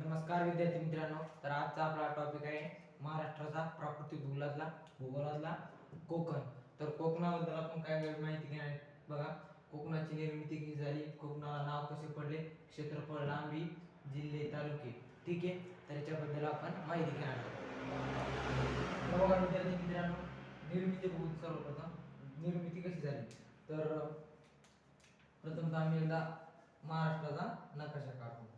नमस्कार विद्यार्थी मित्रांनो तर आजचा आपला टॉपिक आहे महाराष्ट्राचा प्राकृतिक भूगोलातला भूगोलातला कोकण. तर कोकणाबद्दल आपण काय काय माहिती घेणार बघा कोकणाची निर्मिती कशी झाली कोकणाला नाव कसे पडले क्षेत्रफळ लांबी जिल्हे तालुके. ठीक आहे? तर याच्याबद्दल आपण माहिती घेणार आहोत. बघा विद्यार्थी मित्रांनो निर्मिती बघून सर्वप्रथम निर्मिती कशी झाली? तर प्रथमतः आम्ही एकदा महाराष्ट्राचा नकाशा काढू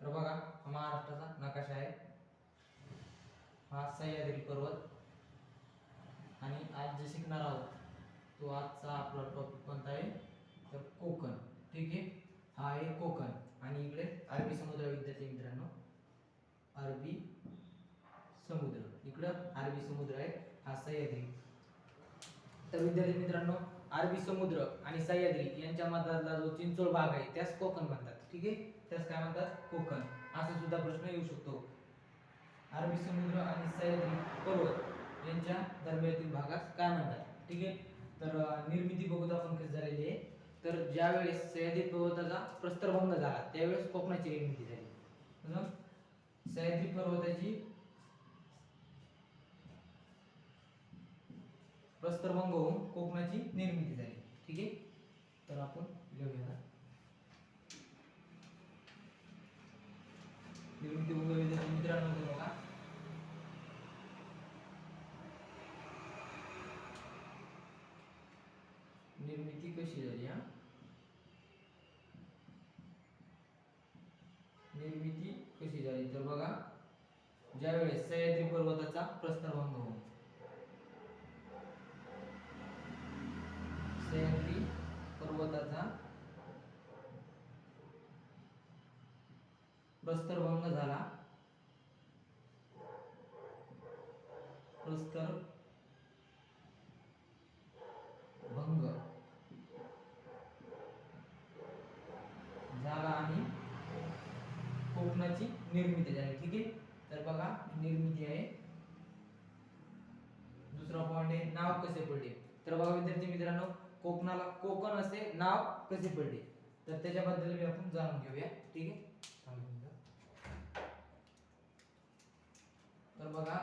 तर बघा हा महाराष्ट्राचा नकाशा आहे हा सह्याद्री पर्वत आणि आज जे शिकणार आहोत तो आजचा आपला टॉपिक कोणता आहे तर कोकण. ठीक आहे हा आहे कोकण. आणि इकडे अरबी समुद्र विद्यार्थी मित्रांनो. अरबी समुद्र. इकडं अरबी समुद्र आहे. हा सह्याद्री. तर विद्यार्थी मित्रांनो अरबी समुद्र आणि सह्याद्री यांच्या मधातला जो चिंचोळ भाग आहे त्यास कोकण म्हणतात. ठीक आहे त्यास काय म्हणतात? कोकण. असा सुद्धा प्रश्न येऊ शकतो. अरबी समुद्र आणि सह्याद्री पर्वत यांच्या दरम्यातील भागास काय म्हणतात? ठीक आहे? तर निर्मिती बघूत आपण कशी झालेली आहे? तर ज्यावेळेस सह्याद्री पर्वताचा प्रस्तरभंग झाला त्यावेळेस कोकणाची निर्मिती झाली. सह्याद्री पर्वताची प्रस्तरभंग होऊन कोकणाची निर्मिती झाली. ठीक आहे? तर आपण लिहूया निर्मिती विद्यार्थी मित्रांनो बघा निर्मिती कशी झाली हा? निर्मिती कशी झाली? तर बघा ज्यावेळेस सह्याद्री पर्वताचा प्रस्तरभंग होऊन. सह्याद्री पर्वताचा प्रस्तरभंग झाला प्रस्तर भंग झाला आणि कोकणाची निर्मिती झाली ठीक आहे? तर बघा निर्मिती आहे. दुसरा पॉइंट आहे नाव कसे पडले? तर बघा विद्यार्थी मित्रांनो कोकणाला कोकण असे नाव कसे पडले? तर त्याच्याबद्दल मी आपण जाणून घेऊया ठीक आहे? तर बघा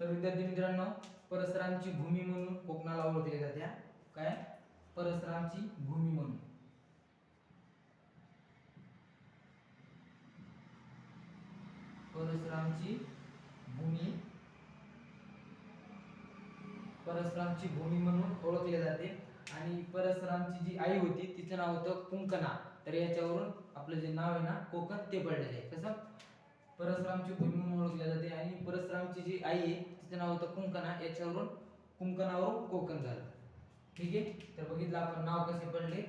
तर विद्यार्थी मित्रांनो परसरामची भूमी म्हणून कोकणाला ओळखल्या जाते काय? परसरामची भूमी म्हणून. परसरामची भूमी. परसरामची भूमी म्हणून ओळखले जाते. आणि परसरामची जी आई होती तिचं नाव होतं कुंकणा. तर याच्यावरून आपलं जे नाव आहे ना कोकण ते पडलेलं आहे. कसं? परसरामची भूमी म्हणून ओळखल्या जाते आणि परसरामची जी आई आहे तिचं नाव होतं कुंकणा. याच्यावरून कुंकणावरून कोकण झालं. ठीक आहे? तर बघितलं आपण नाव कसे पडले.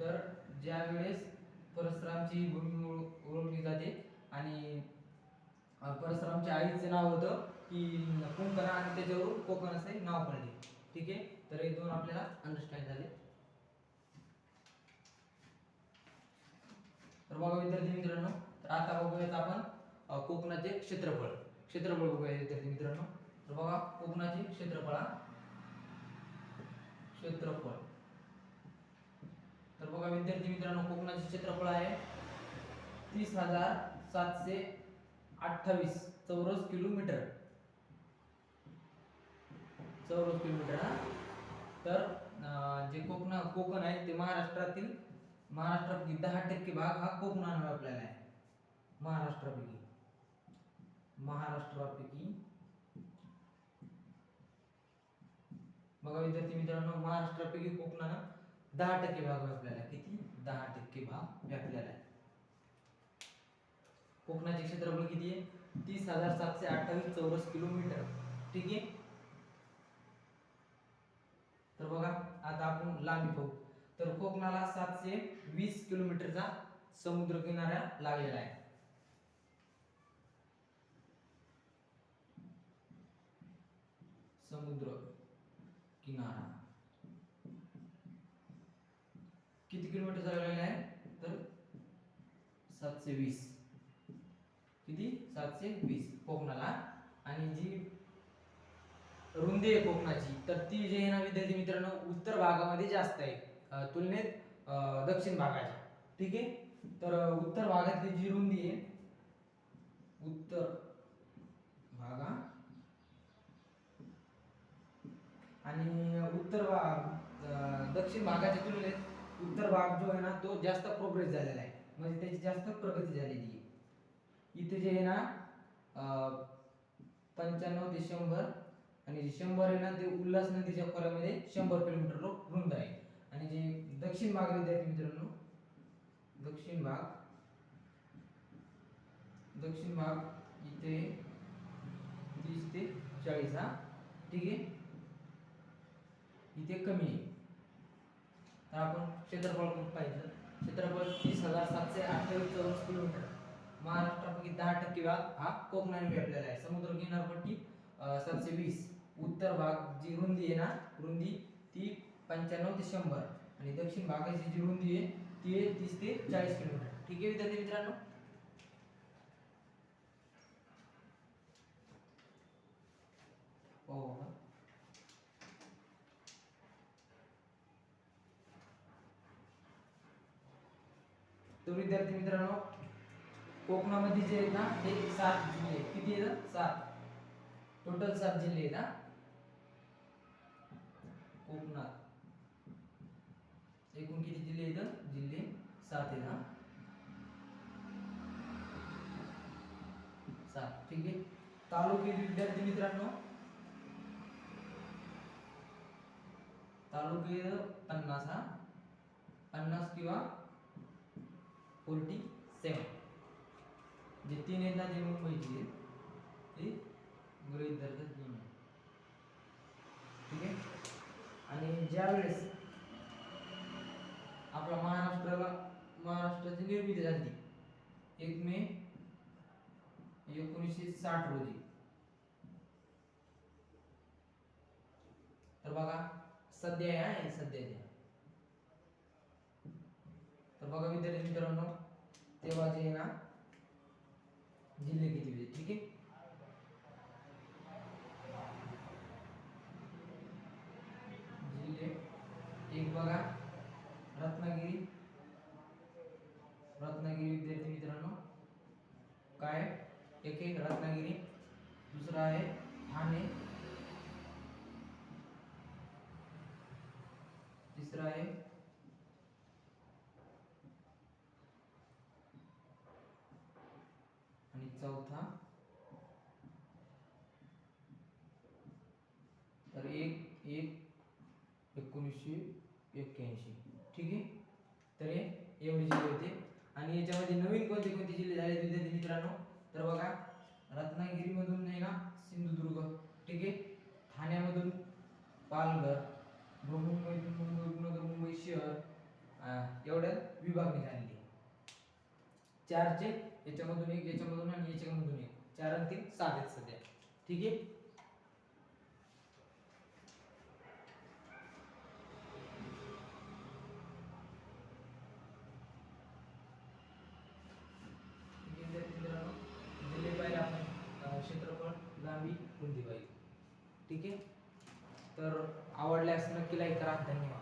तर ज्या वेळेस परसरामची भूमी ओळखली जाते आणि अं, परसरामच्या आईचं नाव होतं की कुंकणा आणि त्याच्यावरून कोकण असे नाव पडले. ठीक आहे? तर हे दोन आपल्याला अंडरस्टँड झाले. तर बघा विद्यार्थी मित्रांनो तर आता बघूयात आपण कोकणाचे क्षेत्रफळ. क्षेत्रफळ बघूया विद्यार्थी मित्रांनो. तर बघा कोकणाचे क्षेत्रफळ हा. क्षेत्रफळ. तर बघा विद्यार्थी मित्रांनो कोकणाचे क्षेत्रफळ आहे तीस हजार सातशे अठ्ठावीस चौरस किलोमीटर. चौरस किलोमीटर हा. तर जे कोकण कोकण आहे ते महाराष्ट्रातील महाराष्ट्रापैकी दहा टक्के भाग हा कोकणानं व्यापलेला आहे. महाराष्ट्रापैकी. महाराष्ट्रापैकी. बघा विद्यार्थी मित्रांनो महाराष्ट्रापैकी कोकणानं दहा टक्के भाग व्यापलेला आहे. किती? दहा टक्के भाग व्यापलेला आहे. कोकणाचे क्षेत्रफळ किती आहे? तीस हजार सातशे अठ्ठावीस चौरस किलोमीटर. ठीक आहे? तर बघा आता आपण लांबी पाहू तर कोकणाला सातशे वीस किलोमीटरचा समुद्र किनारा लागलेला आहे. समुद्र किनारा किती किलोमीटर चालवलेला आहे? तर सातशे वीस. किती? सातशे वीस कोकणाला. आणि जी रुंदी आहे कोकणाची तर ती जी आहे ना विद्यार्थी मित्रांनो उत्तर भागामध्ये जास्त आहे. तुलनेत दक्षिण भागाच्या. ठीक आहे? तर उत्तर भागातली जी रुंदी आहे उत्तर भागा आणि उत्तर भाग अं, दक्षिण भागाच्या तुलनेत उत्तर भाग जो आहे ना तो जास्त प्रोग्रेस झालेला आहे. म्हणजे त्याची जास्त प्रगती झालेली आहे. इथे जे आहे ना पंच्याण्णव ते शंभर आणि जे शंभर आहे ना ते उल्हास नदीच्या खोऱ्यामध्ये शंभर किलोमीटर रुंद आहे. आणि जे दक्षिण भाग विद्यार्थी मित्रांनो दक्षिण भाग दक्षिण भाग इथे तीस ते चाळीस हा. ठीक आहे? इथे कमी आहे. तर आपण क्षेत्रफळ पाहिजे क्षेत्रफळ तीस हजार सातशे अठ्ठावीस चौरस किलोमीटर. महाराष्ट्रापैकी दहा टक्के भाग हा कोकणाने व्यापलेला आहे. समुद्र किनारपट्टी सातशे वीस. उत्तर भाग जी रुंदी आहे ना रुंदी ती पंच्याण्णव ते शंभर. आणि दक्षिण भागाची जी रुंदी आहे ती आहे तीस ते चाळीस किलोमीटर. ठीक आहे विद्यार्थी मित्रांनो? हो तर विद्यार्थी मित्रांनो, कोकणामध्ये जे ना ते सात जिल्हे सात. टोटल सात आहेत ना कोकणात. एकूण सात आहेत ना सात. ठीक आहे? तालुके विद्यार्थी तालुके फोर्टी सेवन. जे तीन आहेत ना ते मुंबईची आहेत ती गृहित धरतात ठीक आहे? आणि ज्यावेळेस आपल्या आपला महाराष्ट्राला महाराष्ट्राची निर्मिती झाली एक मे एकोणीसशे साठ रोजी. तर बघा सध्या आहे सध्याचे तर बघा विद्यार्थी मित्रांनो, तेव्हा ना ठीक जिल्हे एक बघा, रत्नागिरी. रत्नागिरी विद्यार्थी मित्रांनो, काय? एक एक, रत्नागिरी. दुसरा आहे, ठाणे. तिसरा आहे एकोणीसशे एक्क्याऐंशी. ठीक आहे? तर हे एवढे जिल्हे होते. आणि याच्यामध्ये नवीन कोणते कोणते जिल्हे झाले विद्यार्थी मित्रांनो? तर बघा रत्नागिरीमधून नाही ना सिंधुदुर्ग. ठीक आहे? ठाण्यामधून पालघर मुंबईतून मुंबई उपनगर मुंबई शहर एवढ्या विभागणी झालेली. चारचे याच्यामधून एक याच्यामधून आणि याच्यामधून एक. चार आणि तीन सात आहेत सध्या. ठीक आहे ठीक आहे, विद्यार्थी मित्रांनो जिल्हे पाहिजे आपण अं, क्षेत्रफळ लांबी रुंदी पाहिजे ठीक आहे? तर आवडल्यास नक्की लाईक करा. धन्यवाद.